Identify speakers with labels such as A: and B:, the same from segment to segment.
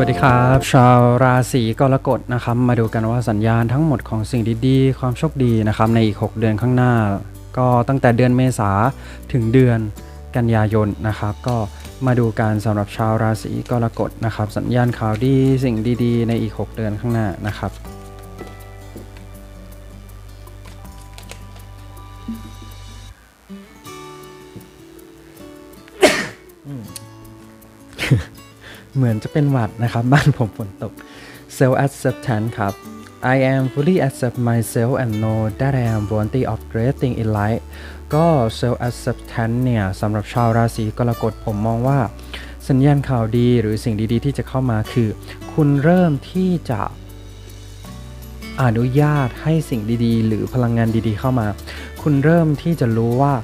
A: วัสดีครับ ชาวราศีกรกฎนะครับมาดูกันว่าสัญญาณทั้งหมดของสิ่งดีๆ ความโชคดีนะครับในอีก 6 เดือนข้างหน้า ก็ตั้งแต่เดือนเมษาถึงเดือนกันยายนนะครับก็มาดูการสำหรับชาวราศีกรกฎนะครับสัญญาณข่าวดีสิ่งดีๆ ในอีก 6 เดือนข้างหน้านะครับ อนจะเป็นหวัดนะครับ บ้านผมฝนตก self acceptance ครับ I am fully accept myself and know that I am worthy of great thing in life ก็ self acceptance เนี่ยสำหรับชาวราศีกรกฎผมมองว่า สัญญาณข่าวดีหรือสิ่งดีๆ ที่จะเข้ามาคือ คุณเริ่มที่จะอนุญาตให้สิ่งดีๆ หรือพลังงานดีๆ เข้ามา คุณเริ่มที่จะรู้ว่า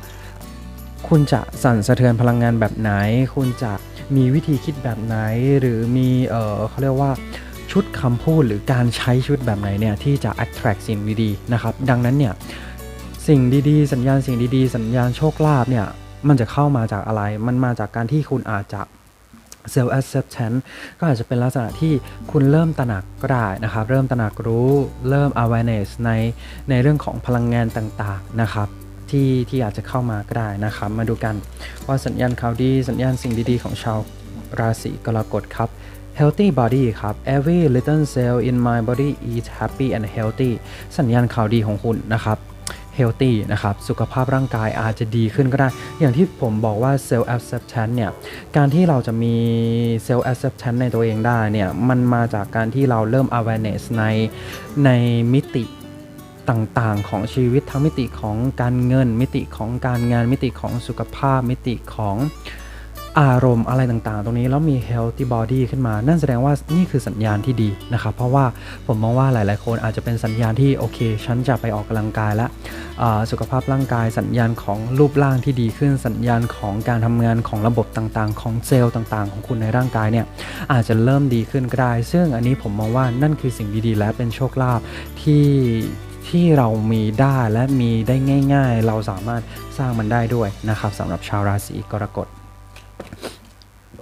A: คุณจะสั่นสะเทือนพลังงานแบบไหน คุณจะ มีวิธีคิดแบบไหน หรือมีเออเขาเรียกว่าชุดคำพูดหรือการใช้ชุดแบบไหนเนี่ยที่จะ attract สิ่งดีๆนะครับ ดังนั้นเนี่ยสิ่งดีๆ สัญญาณสิ่งดีๆ สัญญาณโชคลาภเนี่ยมันจะเข้ามาจากอะไร มันมาจากการที่คุณอาจจะ self acceptance ก็อาจจะเป็นลักษณะที่คุณเริ่มตระหนักก็ได้นะครับ เริ่มตระหนักรู้ เริ่ม awareness ในในเรื่องของพลังงานต่างๆนะครับ ที่ที่อาจจะเข้ามาก็ได้นะครับ มาดูกันว่าสัญญาณข่าวดีสัญญาณสิ่งดีๆของชาวราศีกรกฎครับ healthy body ครับ every little cell in my body is happy and healthy สัญญาณข่าวดีของคุณนะครับ healthy นะครับ สุขภาพร่างกายอาจจะดีขึ้นก็ได้ อย่างที่ผมบอกว่า self acceptance เนี่ย การที่เราจะมี self acceptance ในตัวเองได้เนี่ย มันมาจากการที่เราเริ่ม awareness ในในมิติ ต่างๆ ของชีวิตทั้งมิติของการเงิน มิติของการงานมิติของสุขภาพ มิติของอารมณ์อะไรต่างๆ ตรงนี้แล้วมี healthy body ขึ้นมา นั่นแสดงว่านี่คือสัญญาณที่ดีนะครับ เพราะว่าผมมองว่าหลายๆ คนอาจจะเป็นสัญญาณที่โอเค ฉันจะไปออกกำลังกายและสุขภาพร่างกาย สัญญาณของรูปร่างที่ดีขึ้น สัญญาณของการทำงานของระบบต่างๆ ของเซลล์ต่างๆ ของคุณในร่างกายเนี่ยอาจจะเริ่มดีขึ้นก็ได้ ซึ่งอันนี้ผมมองว่านั่นคือสิ่งดีๆ และเป็นโชคลาภที่ ที่เรามีได้และมีได้ง่าย ๆ เราสามารถสร้างมันได้ด้วยนะครับสำหรับชาวราศีกรกฎ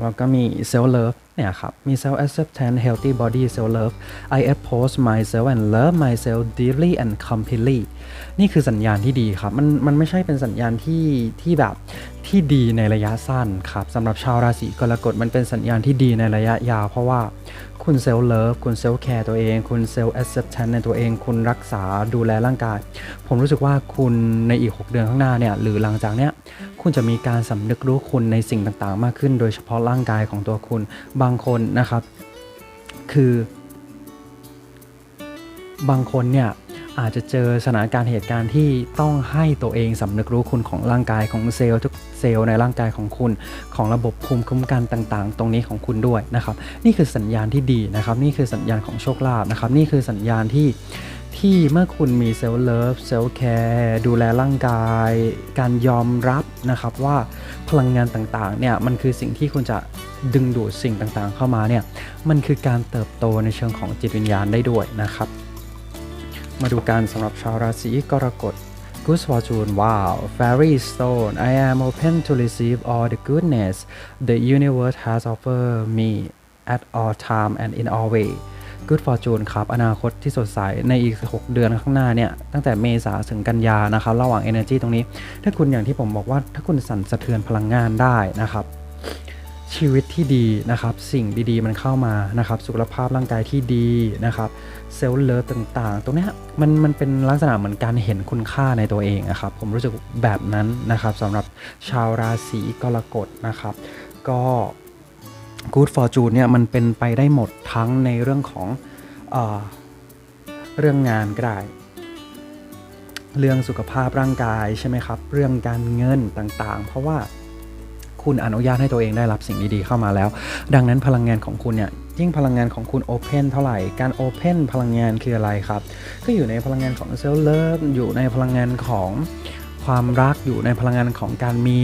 A: แล้วก็มี self love เนี่ยครับ มี self acceptance healthy body self love I oppose myself and love myself deeply and completely นี่คือสัญญาณที่ดีครับ มันมันไม่ใช่เป็นสัญญาณที่ที่แบบที่ดีในระยะสั้นครับสำหรับชาวราศีกรกฎมันเป็นสัญญาณที่ดีในระยะยาว เพราะว่า คุณเซลเลิฟคุณเซลแคร์ตัวเอง คุณเซลแอสเซปชันในตัวเอง คุณรักษาดูแลร่างกาย ผมรู้สึกว่าคุณในอีก 6 เดือนข้างหน้าเนี่ยหรือหลังจากเนี้ยคุณจะมีการสำนึกรู้คุณในสิ่งต่างๆ มากขึ้น โดยเฉพาะร่างกายของตัวคุณบางคนนะครับ คือบางคนเนี่ย อาจจะเจอสถานการณ์เหตุการณ์ที่ต้องให้ตัวเองสำนึกรู้คุณของร่างกายของเซลล์ทุกเซลล์ในร่างกายของคุณ ของระบบภูมิคุ้มกันต่างๆ ตรงนี้ของคุณด้วยนะครับ นี่คือสัญญาณที่ดีนะครับ นี่คือสัญญาณของโชคลาภนะครับ นี่คือสัญญาณที่ที่เมื่อคุณมีเซลล์เลิฟเซลล์แคร์ดูแลร่างกาย การยอมรับนะครับว่าพลังงานต่างๆเนี่ยมันคือสิ่งที่คุณจะดึงดูดสิ่งต่างๆ เข้ามาเนี่ยมันคือการเติบโตในเชิงของจิตวิญญาณได้ด้วยนะครับ มาดูกันสำหรับชาวราศีกรกฎ Good fortune wow fairy stone I am open to receive all the goodness the universe has offered me at all time and in all way Good fortune ครับ อนาคตที่สดใส ในอีก 6 เดือนข้างหน้าเนี่ย ตั้งแต่เมษาถึงกันยานะครับ ระหว่าง energy ตรงนี้ ถ้าคุณอย่างที่ผมบอกว่า ถ้าคุณสั่นสะเทือนพลังงานได้นะครับ ชีวิตที่ดีนะครับ สิ่งดีๆมันเข้ามานะครับ สุขภาพร่างกายที่ดีนะครับเซลล์เลิฟต่างๆ ตรงนี้มันมันเป็นลักษณะเหมือนการเห็นคุณค่าในตัวเองนะครับ ผมรู้สึกแบบนั้นนะครับสำหรับชาวราศีกรกฎนะครับ ก็ Good Fortune เนี่ยมันเป็นไปได้หมดทั้งในเรื่องของเออเรื่องงานก็ได้เรื่องสุขภาพร่างกายใช่ไหมครับ เรื่องการเงินต่างๆ เพราะว่า คุณอนุญาตให้ตัวเองได้รับสิ่งดีๆเข้ามาแล้ว ดังนั้นพลังงานของคุณเนี่ยยิ่งพลังงานของคุณโอเพนเท่าไหร่ การโอเพนพลังงานคืออะไรครับ ก็อยู่ในพลังงานของเซลล์เลิฟอยู่ในพลังงานของความรักอยู่ในพลังงานของการมี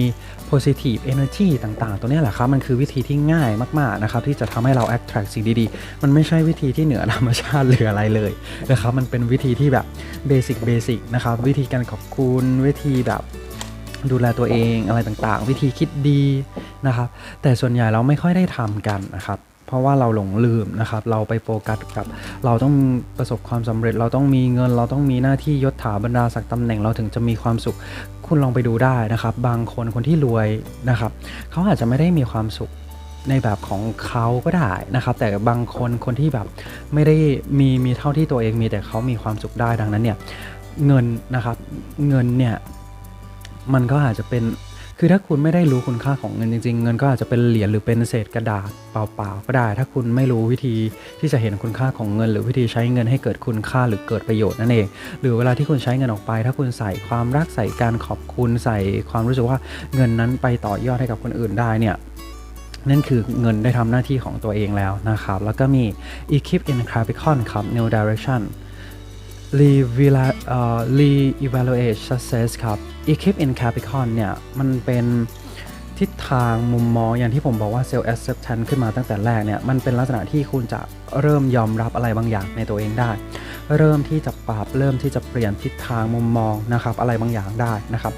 A: positive energy ต่างๆ ตัวนี้แหละครับ มันคือวิธีที่ง่ายมาก ๆ นะครับ ที่จะทำให้เรา attract สิ่งดี ๆ มันไม่ใช่วิธีที่เหนือธรรมชาติหรืออะไรเลยนะครับ มันเป็นวิธีที่แบบ basic basic นะครับ วิธีการขอบคุณ วิธีแบบ ดูแลตัวเองอะไรต่างๆ วิธีคิดดีนะครับ แต่ส่วนใหญ่เราไม่ค่อยได้ทำกันนะครับ เพราะว่าเราหลงลืมนะครับ เราไปโฟกัสกับเราต้องประสบความสำเร็จ เราต้องมีเงิน เราต้องมีหน้าที่ยศถาบรรดาศักดิ์ตำแหน่งเราถึงจะมีความสุข คุณลองไปดูได้นะครับ บางคนคนที่รวยนะครับ เขาอาจจะไม่ได้มีความสุขในแบบของเขาก็ได้นะครับ แต่บางคนคนที่แบบไม่ได้มีมีเท่าที่ตัวเองมีแต่เขามีความสุขได้ดังนั้นเนี่ยเงินนะครับเงินเนี่ย มันก็อาจจะเป็น คือถ้าคุณไม่ได้รู้คุณค่าของเงินจริง ๆ เงินก็อาจจะเป็นเหรียญหรือเป็นเศษกระดาษเปล่าๆก็ได้ ถ้าคุณไม่รู้วิธีที่จะเห็นคุณค่าของเงิน หรือวิธีใช้เงินให้เกิดคุณค่าหรือเกิดประโยชน์นั่นเอง หรือเวลาที่คุณใช้เงินออกไป ถ้าคุณใส่ความรักใส่การขอบคุณใส่ความรู้สึกว่าเงินนั้นไปต่อยอดให้กับคนอื่นได้เนี่ยนั่นคือเงินได้ทำหน้าที่ของตัวเองแล้วนะครับ แล้วก็มี Equip in Capricorn ครับ New Direction Re-evaluate success ครับ Equip in Capricorn เนี่ย มันเป็นทิศทางมุมมองอย่างที่ผมบอกว่า self acceptance ขึ้นมาตั้งแต่แรกเนี่ย มันเป็นลักษณะที่คุณจะเริ่มยอมรับอะไรบางอย่างในตัวเองได้ เริ่มที่จะปรับเริ่มที่จะเปลี่ยนทิศทางมุมมองนะครับอะไรบางอย่างได้นะครับ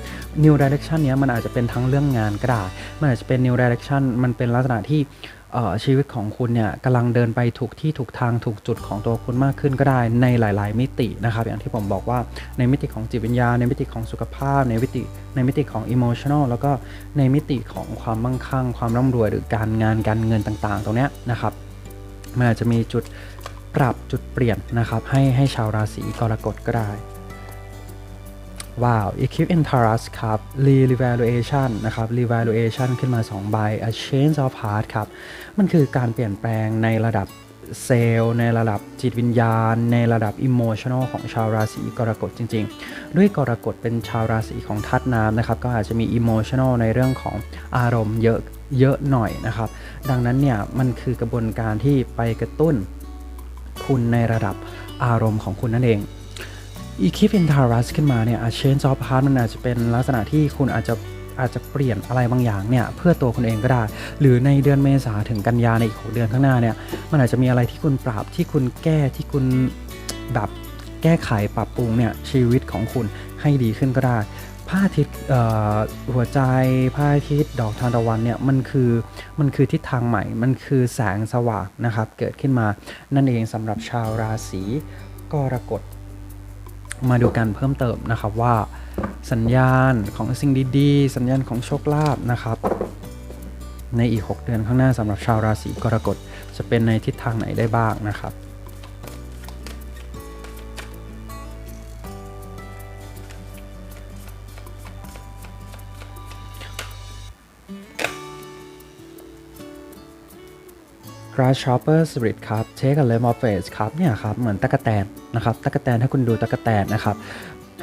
A: New Direction เนี้ยมันอาจจะเป็นทั้งเรื่องงานก็ได้มันอาจจะเป็น New Direction มันเป็นลักษณะที่ ชีวิตของคุณเนี่ยกำลังเดินไปถูกที่ถูกทางถูกจุดของตัวคุณมากขึ้นก็ได้ในหลาย ๆ มิตินะครับ อย่างที่ผมบอกว่าในมิติของจิตวิญญาณในมิติของสุขภาพ ในมิติในมิติของอิโมชันอลแล้วก็ในมิติของความมั่งคั่ง ความร่ำรวยหรือการงานการเงินต่าง ๆ ตรงเนี้ยนะครับมันอาจจะมีจุดปรับจุดเปลี่ยนนะครับให้ให้ชาวราศีกรกฎก็ได้ ว้าว Equip in Taurus ครับ Revaluation นะครับ Revaluation ขึ้นมา2ใบ A Change of Heart ครับ มันคือการเปลี่ยนแปลงในระดับเซลล์ในระดับจิตวิญญาณ ในระดับอิโมชันอลของชาวราศีกรกฎจริง ๆ ด้วยกรกฎเป็นชาวราศีของทัดน้ำนะครับ ก็อาจจะมีอิโมชันอลในเรื่องของอารมณ์เยอะเยอะหน่อยนะครับ ดังนั้นเนี่ยมันคือกระบวนการที่ไปกระตุ้นคุณในระดับอารมณ์ของคุณนั่นเอง อีคิฟอินทารัสขึ้นมาเนี่ยเชนซอฟพาร์ตมันอาจจะเป็นลักษณะที่คุณอาจจะอาจจะเปลี่ยนอะไรบางอย่างเนี่ยเพื่อตัวคุณเองก็ได้ หรือในเดือนเมษาถึงกันยาในอีกหเดือนข้างหน้าเนี่ยมันอาจจะมีอะไรที่คุณปรับที่คุณแก้ที่คุณแบบแก้ไขปรับปรุงเนี่ยชีวิตของคุณให้ดีขึ้นก็ได้พระอาทิตย์หัวใจพระอาทิตย์ดอกทานตะวันเนี่ยมันคือมันคือทิศทางใหม่ มันคือแสงสว่างนะครับ เกิดขึ้นมานั่นเองสำหรับชาวราศีกรกฎ มาดูกันเพิ่มเติมนะครับว่า สัญญาณของสิ่งดีๆ สัญญาณของโชคลาภนะครับ ในอีก 6 เดือนข้างหน้าสำหรับชาวราศีกรกฎจะเป็นในทิศทางไหนได้บ้างนะครับ Grasshopper Spirit ครับ Take a l e m of Faith ครับเนี่ยครับเหมือนตะกะแตนนะครับตะกะแตนถ้าคุณดูตะกะแตนนะครับ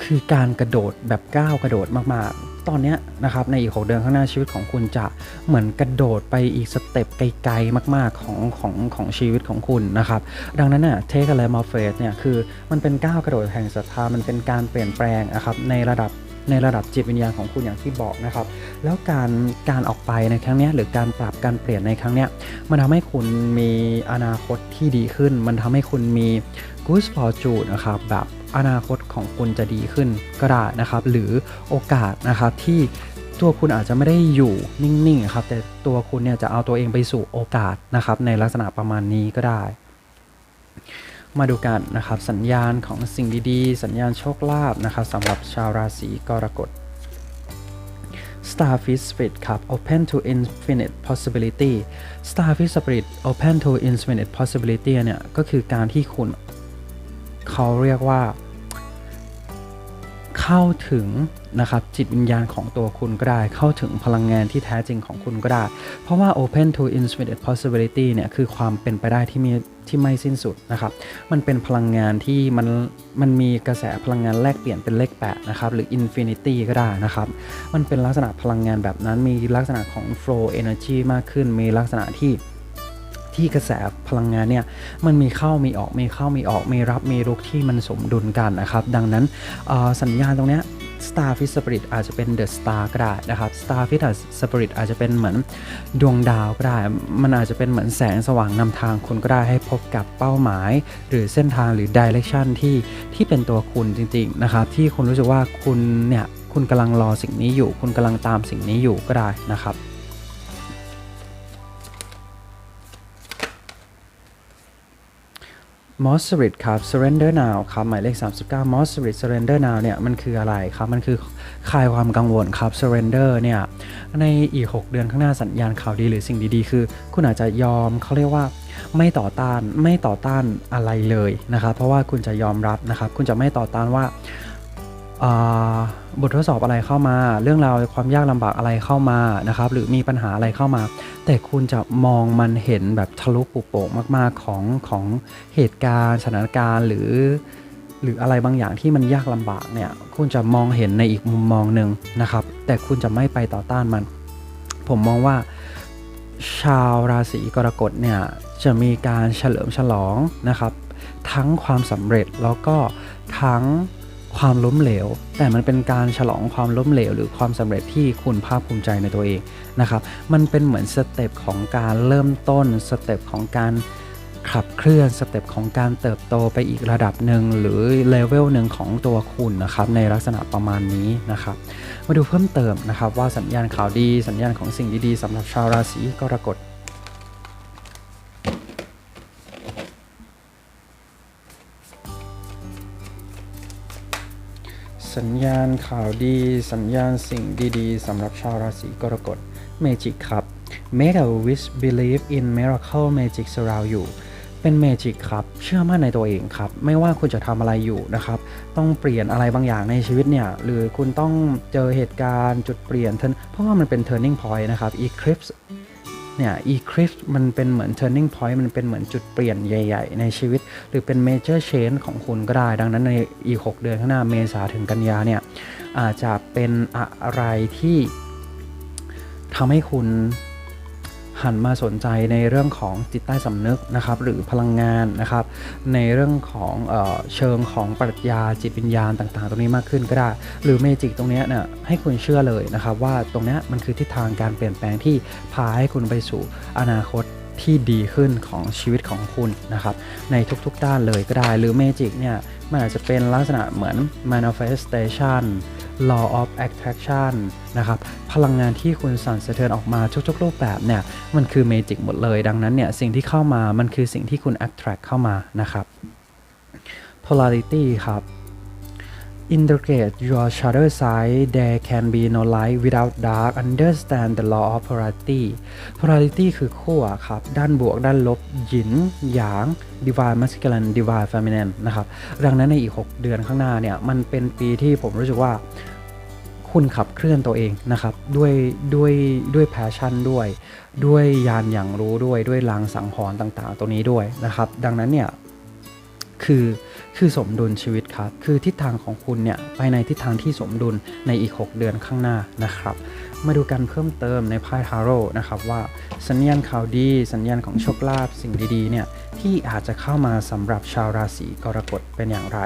A: คือการกระโดดแบบก้าวกระโดดมากๆ ตอนนี้นะครับในอีกหกเดือนข้างหน้าชีวิตของคุณจะเหมือนกระโดดไปอีกสเต็ปไกลๆมากๆของของของชีวิตของคุณนะครับ ดังนั้นเนี่ย Take a l e m of Faith เนี่ยคือมันเป็นก้าวกระโดดแห่งศรัทธามันเป็นการเปลี่ยนแปลงนะครับในระดับ ในระดับจิตวิญญาณของคุณอย่างที่บอกนะครับ แล้วการการออกไปในครั้งนี้หรือการปรับการเปลี่ยนในครั้งนี้มันทำให้คุณมีอนาคตที่ดีขึ้น มันทำให้คุณมี good fortune นะครับแบบอนาคตของคุณจะดีขึ้นก็ได้นะครับ หรือโอกาสนะครับที่ตัวคุณอาจจะไม่ได้อยู่นิ่งๆครับแต่ตัวคุณเนี่ยจะเอาตัวเองไปสู่โอกาสนะครับในลักษณะประมาณนี้ก็ได้ มาดูกันนะครับสัญญาณของสิ่งดีๆ สัญญาณโชคลาภนะครับสำหรับชาวราศีกรกฎ Starfish Spirit ครับ Open to Infinite Possibility Starfish Spirit Open to Infinite Possibility เนี่ย ก็คือการที่คุณเขาเรียกว่า เข้าถึงนะครับจิตวิญญาณของตัวคุณก็ได้ เข้าถึงพลังงานที่แท้จริงของคุณก็ได้ เพราะว่า open to infinite possibility เนี่ย คือความเป็นไปได้ที่มี ที่ไม่สิ้นสุดนะครับ มันเป็นพลังงานที่มันมันมีกระแสพลังงานแลกเปลี่ยนเป็นเลข8นะครับ หรือ infinity ก็ได้นะครับ มันเป็นลักษณะพลังงานแบบนั้น มีลักษณะของ flow energy มากขึ้น มีลักษณะที่ที่กระแสพลังงานเนี่ยมันมีเข้ามีออกมีเข้ามีออกมีรับมีรุกที่มันสมดุลกันนะครับ ดังนั้นสัญญาณตรงนี้ Starfish Spirit อาจจะเป็น The Star ก็ได้นะครับ Starfish Spirit อาจจะเป็นเหมือนดวงดาวก็ได้ มันอาจจะเป็นเหมือนแสงสว่างนำทางคุณก็ได้ให้พบกับเป้าหมาย หรือเส้นทางหรือ Direction ที่ที่เป็นตัวคุณจริงๆนะครับที่คุณรู้สึกว่าคุณเนี่ยคุณกำลังรอสิ่งนี้อยู่ คุณกำลังตามสิ่งนี้อยู่ก็ได้นะครับ m o s r i t ครับ surrender now ครับหมายเลข 39 m o s r i t surrender now เนี่ยมันคืออะไรครับ มันคือคลายความกังวลครับ surrender เนี่ยในอีก 6 เดือนข้างหน้าสัญญาณข่าวดีหรือสิ่งดีๆ คือ คุณอาจจะยอมเขาเรียกว่าไม่ต่อต้านไม่ต่อต้านอะไรเลยนะครับ เพราะว่าคุณจะยอมรับนะครับ คุณจะไม่ต่อต้านว่าอ่า บททดสอบอะไรเข้ามา เรื่องราวความยากลำบากอะไรเข้ามานะครับ หรือมีปัญหาอะไรเข้ามา แต่คุณจะมองมันเห็นแบบทะลุปุโป่งมาก ๆ ของของเหตุการณ์สถานการณ์หรือ หรืออะไรบางอย่างที่มันยากลำบากเนี่ย คุณจะมองเห็นในอีกมุมมองหนึ่งนะครับ แต่คุณจะไม่ไปต่อต้านมัน ผมมองว่า ชาวราศีกรกฎเนี่ยจะมีการเฉลิมฉลองนะครับ ทั้งความสำเร็จแล้วก็ทั้ง ความล้มเหลว แต่มันเป็นการฉลองความล้มเหลว หรือความสำเร็จที่คุณภาคภูมิใจในตัวเองนะครับ มันเป็นเหมือนสเต็ปของการเริ่มต้นสเต็ปของการขับเคลื่อนสเต็ปของการเติบโตไปอีกระดับหนึ่งหรือเลเวลหนึ่งของตัวคุณนะครับในลักษณะประมาณนี้นะครับ มาดูเพิ่มเติมนะครับว่าสัญญาณข่าวดี สัญญาณของสิ่งดีๆสำหรับชาวราศีกรกฎ สัญญาณข่าวดี สัญญาณสิ่งดีๆสำหรับชาวราศีกรกฎเมจิกครับ Make a wish believe in miracle magic surround you เป็นเมจิกครับ เชื่อมั่นในตัวเองครับ ไม่ว่าคุณจะทำอะไรอยู่นะครับ ต้องเปลี่ยนอะไรบางอย่างในชีวิตเนี่ย หรือคุณต้องเจอเหตุการณ์จุดเปลี่ยน turn- เพราะว่ามันเป็น turning point นะครับ eclipse เนี่ยอีคริสมันเป็นเหมือน turning point มันเป็นเหมือนจุดเปลี่ยนใหญ่ ๆ ในชีวิต หรือเป็น major change ของคุณก็ได้ ดังนั้นในอีก 6 เดือนข้างหน้าเมษาถึงกันยาเนี่ยอาจจะเป็นอะไรที่ทำให้คุณ หันมาสนใจในเรื่องของจิตใต้สำนึกนะครับหรือพลังงานนะครับในเรื่องของเออเชิงของปรัชญาจิตวิญญาณต่างๆ ตรงนี้มากขึ้นก็ได้ หรือเมจิกตรงนี้เนี่ยให้คุณเชื่อเลยนะครับว่าตรงนี้มันคือทิศทางการเปลี่ยนแปลงที่พาให้คุณไปสู่อนาคตที่ดีขึ้นของชีวิตของคุณนะครับในทุกๆด้านเลยก็ได้หรือเมจิกเนี่ยมันอาจจะเป็นลักษณะเหมือน manifestation law of attraction นะครับพลังงานที่คุณสั่นสะเทือนออกมาทุกๆรูปแบบเนี่ยมันคือเมจิกหมดเลย ดังนั้นเนี่ยสิ่งที่เข้ามามันคือสิ่งที่คุณ attract เข้ามานะครับ polarity ครับ integrate your shadow side there can be no light without dark understand the law of polarity polarity คือขั้วครับ ด้านบวกด้านลบ หยิน หยาง divine masculine divine feminine นะครับ ดังนั้นในอีก 6 เดือนข้างหน้าเนี่ย มันเป็นปีที่ผมรู้สึกว่า คุณขับเคลื่อนตัวเองนะครับ ด้วยด้วยด้วยแพชชั่นด้วย ด้วยยานอย่างรู้ด้วยด้วยลางสังหรณ์ต่างๆ ตัวนี้ด้วยนะครับ ดังนั้นเนี่ย คือ คือสมดุลชีวิตครับ คือทิศทางของคุณเนี่ยไปในทิศทางที่สมดุลในอีก 6 เดือนข้างหน้านะครับ มาดูกันเพิ่มเติมในไพ่ทาโร่นะครับว่าสัญญาณข่าวดี สัญญาณของโชคลาภสิ่งดีๆเนี่ยที่อาจจะเข้ามาสำหรับชาวราศีกรกฎเป็นอย่างไร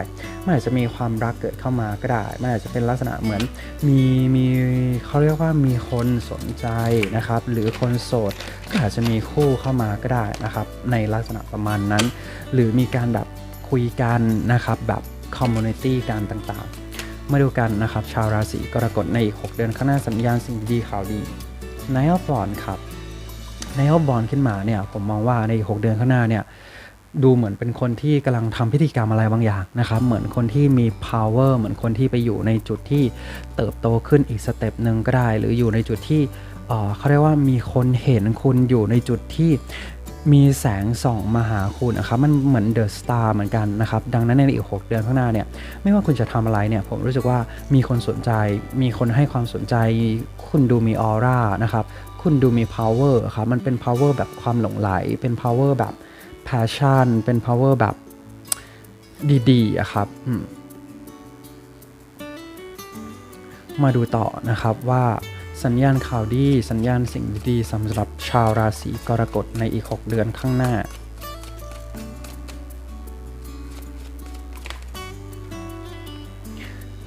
A: มันอาจจะมีความรักเกิดเข้ามาก็ได้มันอาจจะเป็นลักษณะเหมือนมีมีเขาเรียกว่ามีคนสนใจนะครับ หรือคนโสดก็อาจจะมีคู่เข้ามาก็ได้นะครับ ในลักษณะประมาณนั้น หรือมีการแบบ คุยกันนะครับแบบคอมมูนิตี้การต่างๆ มาดูกันนะครับ ชาวราศีกรกฎในอีก 6 เดือนข้างหน้าสัญญาณสิ่งดีข่าวดีนายอฟอนครับนายอฟอนขึ้นมาเนี่ยผมมองว่าในอีก 6 เดือนข้างหน้าเนี่ยดูเหมือนเป็นคนที่กำลังทำพิธีกรรมอะไรบางอย่างนะครับ เหมือนคนที่มี power เหมือนคนที่ไปอยู่ในจุดที่เติบโตขึ้นอีกสเต็ปหนึ่งก็ได้ หรืออยู่ในจุดที่เขาเรียกว่ามีคนเห็นคุณอยู่ในจุดที่ มีแสงส่องมาหาคุณนะครับมันเหมือนเดอะสตาร์เหมือนกันนะครับดังนั้นในอีก 6 เดือนข้างหน้าเนี่ยไม่ว่าคุณจะทำอะไรเนี่ยผมรู้สึกว่ามีคนสนใจ มีคนให้ความสนใจ คุณดูมีออร่านะครับคุณดูมี power ครับมันเป็น power แบบความหลงไหล เป็น power แบบ passion เป็น power แบบดีๆอะครับมาดูต่อนะครับว่า สัญญาณข่าวดี สัญญาณสิ่งดีสำหรับชาวราศีกรกฎในอีก 6 เดือนข้างหน้า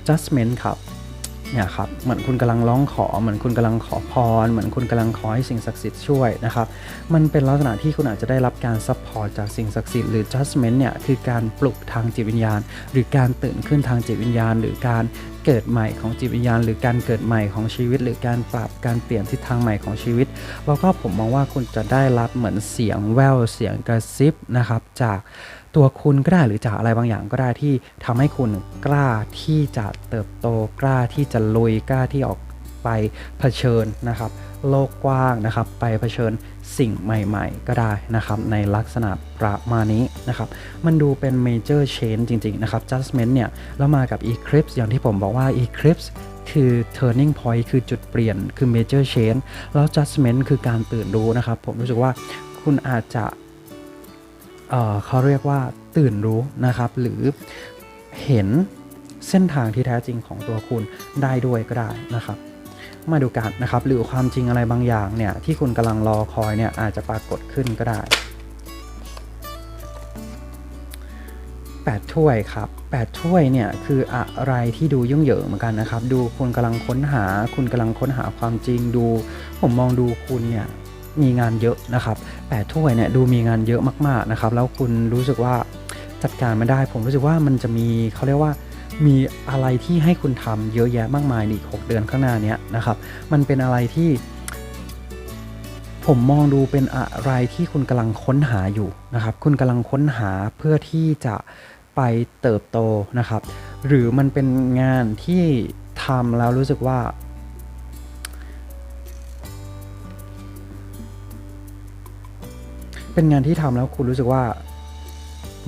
A: judgment ครับ เนี่ยครับเหมือนคุณกำลังร้องขอ เหมือนคุณกำลังขอพร เหมือนคุณกำลังขอให้สิ่งศักดิ์สิทธิ์ช่วยนะครับ มันเป็นลักษณะที่คุณอาจจะได้รับการซัพพอร์ตจากสิ่งศักดิ์สิทธิ์หรือ judgment เนี่ยคือการปลุกทางจิตวิญญาณ หรือการตื่นขึ้นทางจิตวิญญาณ หรือการเกิดใหม่ของจิตวิญญาณ หรือการเกิดใหม่ของชีวิต หรือการปรับการเปลี่ยนทิศทางใหม่ของชีวิต แล้วก็ผมมองว่าคุณจะได้รับเหมือนเสียงแววเสียงกระซิบนะครับจาก ตัวคุณก็ได้หรือจากอะไรบางอย่างก็ได้ที่ทำให้คุณกล้าที่จะเติบโตกล้าที่จะลุยกล้าที่ออกไปเผชิญนะครับ โลกกว้างนะครับ ไปเผชิญสิ่งใหม่ ๆ ก็ได้นะครับ ในลักษณะประมาณนี้นะครับ มันดูเป็น major change จริง ๆ นะครับ judgment เนี่ย แล้วมากับ eclipse อย่างที่ผมบอกว่า eclipse คือ turning point คือจุดเปลี่ยนคือ major change แล้ว judgment คือการตื่นรู้นะครับ ผมรู้สึกว่าคุณอาจจะ เเขาเรียกว่าตื่นรู้นะครับ หรือเห็นเส้นทางที่แท้จริงของตัวคุณได้ด้วยก็ได้นะครับ มาดูกันนะครับ หรือความจริงอะไรบางอย่างเนี่ยที่คุณกำลังรอคอยเนี่ยอาจจะปรากฏขึ้นก็ได้8ถ้วยครับ8ถ้วยเนี่ยคืออะไรที่ดูยุ่งเหยิงเหมือนกันนะครับ ดูคุณกำลังค้นหา คุณกำลังค้นหาความจริงดู ผมมองดูคุณเนี่ย มีงานเยอะนะครับ8ถ้วยเนี่ยดูมีงานเยอะมากๆนะครับ แล้วคุณรู้สึกว่าจัดการไม่ได้ ผมรู้สึกว่ามันจะมีเขาเรียกว่ามีอะไรที่ให้คุณทำเยอะแยะมากมายในอีก 6 เดือนข้างหน้านี้นะครับ มันเป็นอะไรที่ ผมมองดูเป็นอะไรที่คุณกำลังค้นหาอยู่นะครับ คุณกำลังค้นหาเพื่อที่จะไปเติบโตนะครับ หรือมันเป็นงานที่ทำแล้วรู้สึกว่า เป็นงานที่ทำแล้วคุณรู้สึกว่า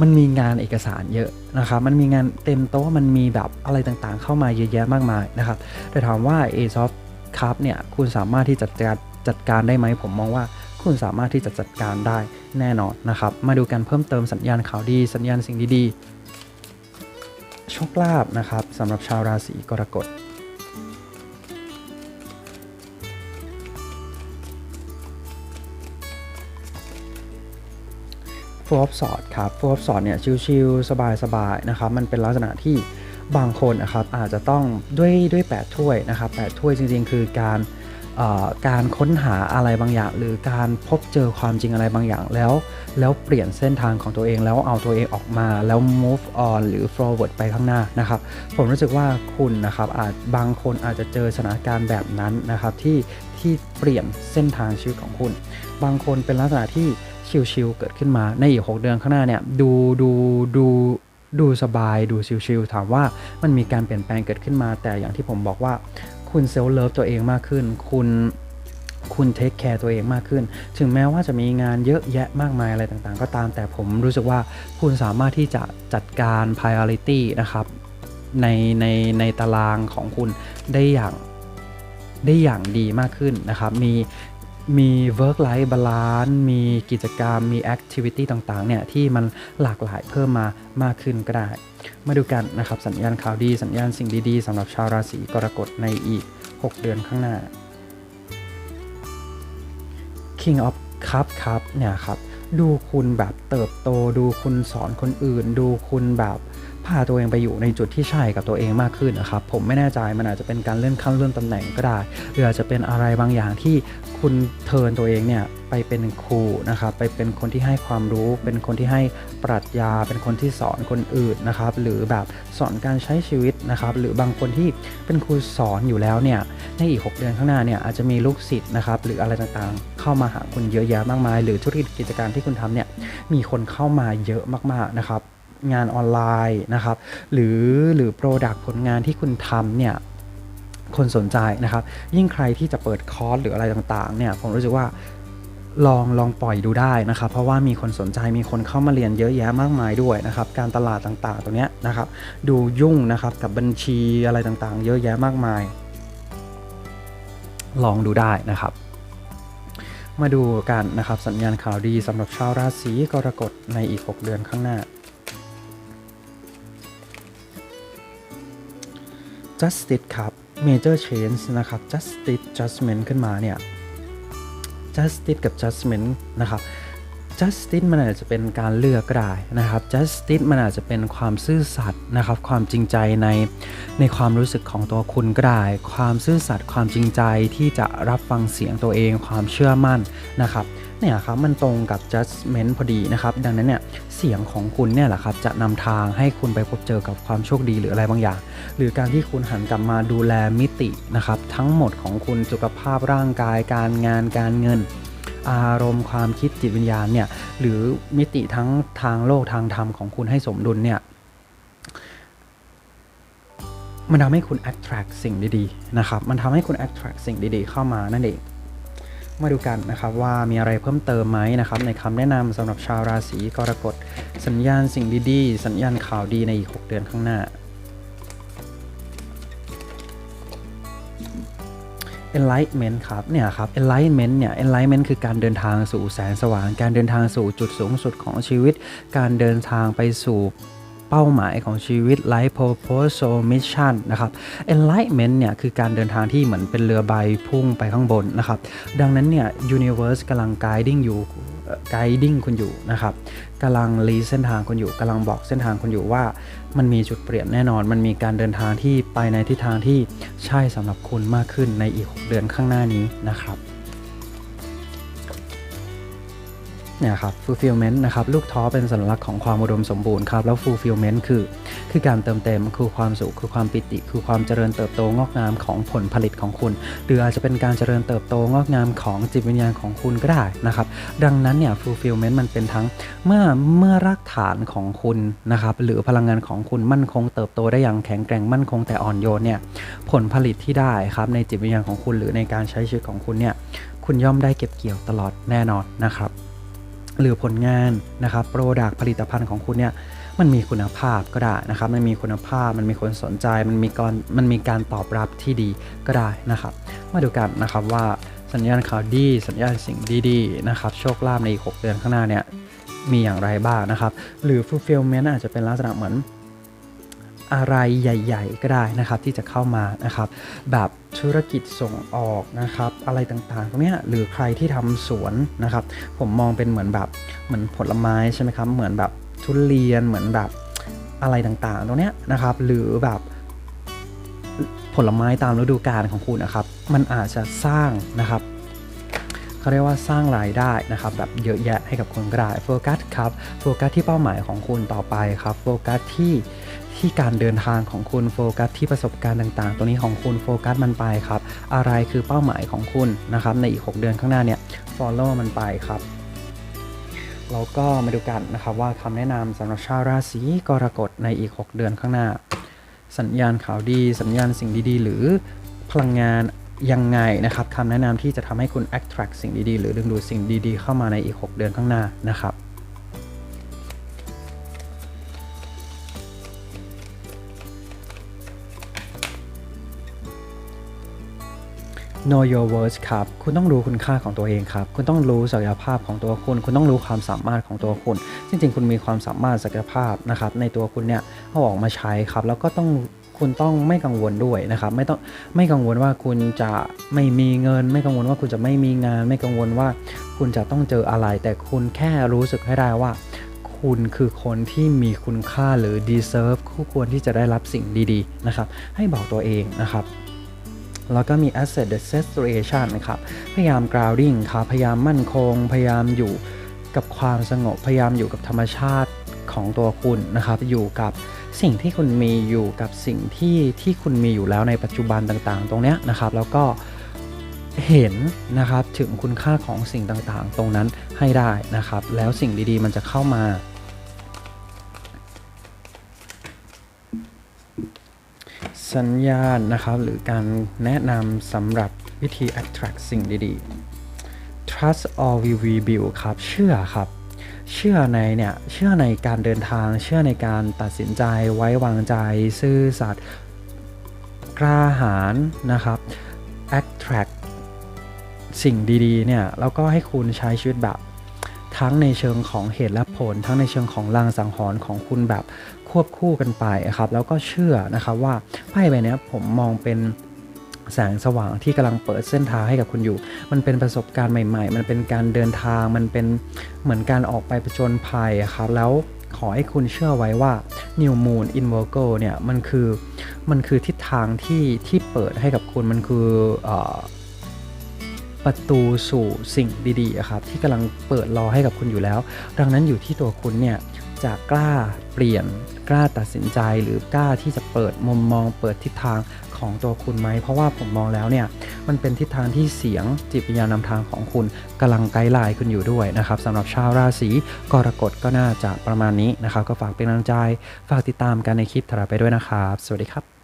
A: มันมีงานเอกสารเยอะนะครับ มันมีงานเต็มโต๊ะมันมีแบบอะไรต่างๆ เข้ามาเยอะแยะมากมายนะครับ แต่ถามว่า a soft Cup เนี่ยคุณสามารถที่จะจัดการจัดการได้ไหมผมมองว่าคุณสามารถที่จะจัดการได้แน่นอนนะครับ มาดูกันเพิ่มเติมสัญญาณข่าวดี สัญญาณสิ่งดีๆโชคลาภนะครับสำหรับชาวราศีกรกฎ โฟร์สอดครับโฟร์สอดเนี่ยชิลๆสบายๆนะครับมันเป็นลักษณะที่บางคนนะครับอาจจะต้องด้วยด้วย8ถ้วยนะครับ8ถ้วยจริงๆ คือการการค้นหาอะไรบางอย่าง หรือการพบเจอความจริงอะไรบางอย่าง แล้วแล้วเปลี่ยนเส้นทางของตัวเองแล้วเอาตัวเองออกมาแล้ว move on หรือ forward ไปข้างหน้านะครับ ผมรู้สึกว่าคุณนะครับอาจบางคนอาจจะเจอสถานการณ์แบบนั้นนะครับที่ที่เปลี่ยนเส้นทางชีวิตของคุณ บางคนเป็นลักษณะที่ ชิลๆเกิดขึ้นมาในอีก 6 เดือนข้างหน้าเนี่ยดูดูดูดูสบายดูชิลๆถามว่ามันมีการเปลี่ยนแปลงเกิดขึ้นมา แต่อย่างที่ผมบอกว่าคุณเซลล์เลิฟตัวเองมากขึ้น คุณคุณเทคแคร์ตัวเองมากขึ้น ถึงแม้ว่าจะมีงานเยอะแยะมากมายอะไรต่างๆ ก็ตามแต่ผมรู้สึกว่าคุณสามารถที่จะจัดการ priority นะครับในในในตารางของคุณได้อย่างได้อย่างดีมากขึ้นนะครับ มี มี work life balance มีกิจกรรม มี activity ต่างๆเนี่ยที่มันหลากหลายเพิ่มมามากขึ้นก็ได้ มาดูกันนะครับสัญญาณข่าวดี สัญญาณสิ่งดีๆสำหรับชาวราศีกรกฎในอีก 6 เดือนข้างหน้า King of Cup ครับเนี่ยครับดูคุณแบบเติบโต ดูคุณสอนคนอื่น ดูคุณแบบ พาตัวเองไปอยู่ในจุดที่ใช่กับตัวเองมากขึ้นนะครับ ผมไม่แน่ใจมันอาจจะเป็นการเลื่อนขั้นเลื่อนตำแหน่งก็ได้ หรืออาจจะเป็นอะไรบางอย่างที่คุณเทินตัวเองเนี่ยไปเป็นครูนะครับไปเป็นคนที่ให้ความรู้ เป็นคนที่ให้ปรัชญา เป็นคนที่สอนคนอื่นนะครับหรือแบบสอนการใช้ชีวิตนะครับหรือบางคนที่เป็นครูสอนอยู่แล้วเนี่ยในอีก 6 เดือนข้างหน้าเนี่ยอาจจะมีลูกศิษย์นะครับหรืออะไรต่างๆ เข้ามาหาคุณเยอะแยะมากมาย หรือธุรกิจกิจการที่คุณทำเนี่ยมีคนเข้ามาเยอะมากๆนะครับ งานออนไลน์นะครับ หรือหรือโปรดักผลงานที่คุณทำเนี่ยคนสนใจนะครับ ยิ่งใครที่จะเปิดคอร์สหรืออะไรต่างๆเนี่ยผมรู้สึกว่าลองลองปล่อยดูได้นะครับ เพราะว่ามีคนสนใจมีคนเข้ามาเรียนเยอะแยะมากมายด้วยนะครับ การตลาดต่างๆตัวเนี้ยนะครับ ดูยุ่งนะครับกับบัญชีอะไรต่างๆ เยอะแยะมากมาย ลองดูได้นะครับ มาดูกันนะครับสัญญาณข่าวดีสำหรับชาวราศีกรกฎในอีก 6 เดือนข้างหน้า justice ครับ major change นะครับ justice judgment ขึ้นมาเนี่ย justice กับ judgment นะครับ justice มันอาจจะเป็นการเลือกก็ได้นะครับ justice มันอาจจะเป็นความซื่อสัตย์นะครับ ความจริงใจในในความรู้สึกของตัวคุณก็ได้ ความซื่อสัตย์ความจริงใจที่จะรับฟังเสียงตัวเอง ความเชื่อมั่นนะครับ เนี่ยครับมันตรงกับ judgment พอดีนะครับ ดังนั้นเนี่ยเสียงของคุณเนี่ยแหละครับจะนำทางให้คุณไปพบเจอกับความโชคดีหรืออะไรบางอย่าง หรือการที่คุณหันกลับมาดูแลมิตินะครับทั้งหมดของคุณสุขภาพร่างกายการงานการเงิน อารมณ์ความคิดจิตวิญญาณเนี่ยหรือมิติทั้งทางโลกทางธรรมของคุณให้สมดุลเนี่ยมันทำให้คุณ attract สิ่งดีๆนะครับ มันทำให้คุณ attract สิ่งดีๆ เข้ามานั่นเอง มาดูกันนะครับว่ามีอะไรเพิ่มเติมไหมนะครับในคำแนะนำสำหรับชาวราศีกรกฎสัญญาณสิ่งดีๆ สัญญาณข่าวดีในอีก 6 เดือนข้างหน้า enlightenment ครับเนี่ยครับ enlightenment เนี่ย enlightenment คือการเดินทางสู่แสงสว่าง การเดินทางสู่จุดสูงสุดของชีวิต การเดินทางไปสู่ เป้าหมายของชีวิต life purpose soul mission นะครับ enlightenment เนี่ยคือการเดินทางที่เหมือนเป็นเรือใบพุ่งไปข้างบนนะครับ ดังนั้นเนี่ย universe กำลัง guiding อยู่ guiding คุณอยู่นะครับกำลังลีเส้นทางคุณอยู่กำลังบอกเส้นทางคุณอยู่ว่า มันมีจุดเปลี่ยนแน่นอน มันมีการเดินทางที่ไปในทิศทางที่ใช่สำหรับคุณมากขึ้นในอีก 6 เดือนข้างหน้านี้นะครับ เนี่ยครับ fulfillment นะครับลูกท้อเป็นสัญลักษณ์ของความอุดมสมบูรณ์ครับแล้ว fulfillment คือ คือการเติมเต็มคือความสุขคือความปิติ คือความเจริญเติบโตงอกงามของผลผลิตของคุณ หรืออาจจะเป็นการเจริญเติบโตงอกงามของจิตวิญญาณของคุณก็ได้นะครับ ดังนั้นเนี่ย fulfillment มันเป็นทั้งเมื่อเมื่อรากฐานของคุณนะครับหรือพลังงานของคุณมั่นคงเติบโตได้อย่างแข็งแกร่งมั่นคงแต่อ่อนโยนเนี่ยผลผลิตที่ได้ครับในจิตวิญญาณของคุณ หรือในการใช้ชีวิตของคุณเนี่ยคุณย่อมได้เก็บเกี่ยวตลอดแน่นอนนะครับ หรือผลงานนะครับโปรดักผลิตภัณฑ์ของคุณเนี่ยมันมีคุณภาพก็ได้นะครับ มันมีคุณภาพ มันมีคนสนใจ มันมีการมันมีการตอบรับที่ดีก็ได้นะครับ มาดูกันนะครับว่าสัญญาณข่าวดี สัญญาณสิ่งดีๆนะครับโชคลาภในอีก6เดือนข้างหน้าเนี่ยมีอย่างไรบ้างนะครับ หรือ fulfillment อาจจะเป็นลักษณะเหมือนอะไรใหญ่ ๆ ก็ได้นะครับที่จะเข้ามานะครับ แบบ ธุรกิจส่งออกนะครับ อะไรต่างๆตรงเนี้ยหรือใครที่ทำสวนนะครับ ผมมองเป็นเหมือนแบบเหมือนผลไม้ใช่ไหมครับ เหมือนแบบทุเรียนเหมือนแบบอะไรต่างๆ ตรงเนี้ยนะครับ หรือแบบผลไม้ตามฤดูกาลของคุณนะครับ มันอาจจะสร้างนะครับเขาเรียกว่าสร้างรายได้นะครับแบบเยอะแยะให้กับคนก็ได้โฟกัสครับโฟกัสที่เป้าหมายของคุณต่อไปครับโฟกัสที่ ที่การเดินทางของคุณโฟกัสที่ประสบการณ์ต่างๆ ตัวนี้ของคุณโฟกัสมันไปครับ อะไรคือเป้าหมายของคุณนะครับ ในอีก 6 เดือนข้างหน้าเนี่ย follow มันไปครับแล้วก็มาดูกันนะครับว่าคำแนะนำสำหรับชาวราศีกรกฎในอีก 6 เดือนข้างหน้า สัญญาณข่าวดี สัญญาณสิ่งดีๆ หรือพลังงานยังไงนะครับคำแนะนำที่จะทำให้คุณ attract สิ่งดีๆ หรือดึงดูดสิ่งดีๆ เข้ามาในอีก 6 เดือนข้างหน้านะครับ know your worth ครับ คุณต้องรู้คุณค่าของตัวเองครับ คุณต้องรู้ศักยภาพของตัวคุณ คุณต้องรู้ความสามารถของตัวคุณ จริงๆ คุณมีความสามารถศักยภาพนะครับ ในตัวคุณเนี่ยเอาออกมาใช้ครับ แล้วก็ต้องคุณต้องไม่กังวลด้วยนะครับ ไม่ต้องไม่กังวลว่าคุณจะไม่มีเงิน ไม่กังวลว่าคุณจะไม่มีงาน ไม่กังวลว่าคุณจะต้องเจออะไร แต่คุณแค่รู้สึกให้ได้ว่าคุณคือคนที่มีคุณค่าหรือ deserve คู่ควรที่จะได้รับสิ่งดี ๆ นะครับ ให้บอกตัวเองนะครับ แล้วก็มี asset destination นะครับ พยายาม grounding ครับพยายามมั่นคง พยายามอยู่กับความสงบ พยายามอยู่กับธรรมชาติของตัวคุณนะครับ อยู่กับสิ่งที่คุณมีอยู่กับสิ่งที่ที่คุณมีอยู่แล้วในปัจจุบันต่างๆ ตรงเนี้ยนะครับ แล้วก็เห็นนะครับถึงคุณค่าของสิ่งต่างๆ ตรงนั้นให้ได้นะครับ แล้วสิ่งดีๆ มันจะเข้ามา สัญญาณนะครับ หรือการแนะนำสำหรับวิธี attract สิ่งดีๆ trust or we will build ครับ เชื่อครับ เชื่อในเนี่ย เชื่อในการเดินทาง เชื่อในการตัดสินใจ ไว้วางใจ ซื่อสัตย์ กล้าหาญนะครับ attract สิ่งดีๆ เนี่ย แล้วก็ให้คุณใช้ชีวิตแบบ ทั้งในเชิงของเหตุและผล ทั้งในเชิงของลางสังหรณ์ของคุณแบบ ควบคู่กันไปครับ แล้วก็เชื่อนะครับว่าไพ่ใบนี้ผมมองเป็นแสงสว่างที่กำลังเปิดเส้นทางให้กับคุณอยู่ มันเป็นประสบการณ์ใหม่ ๆ มันเป็นการเดินทาง มันเป็นเหมือนการออกไปประจนภัยครับ แล้วขอให้คุณเชื่อไว้ว่า New Moon in Virgo เนี่ยมันคือมันคือทิศทางที่ที่เปิดให้กับคุณมันคืออประตูสู่สิ่งดีๆครับที่กำลังเปิดรอให้กับคุณอยู่แล้ว ดังนั้นอยู่ที่ตัวคุณเนี่ย จะกล้าเปลี่ยนกล้าตัดสินใจหรือกล้าที่จะเปิดมุมมองเปิดทิศทางของตัวคุณไหม เพราะว่าผมมองแล้วเนี่ย มันเป็นทิศทางที่เสียงจิตวิญญาณนำทางของคุณกำลังไกด์ไลน์คุณอยู่ด้วยนะครับสำหรับชาวราศีกรกฎก็น่าจะประมาณนี้นะครับ ก็ฝากเป็นกำลังใจ ฝากติดตามกันในคลิปถัดไปด้วยนะครับ สวัสดีครับ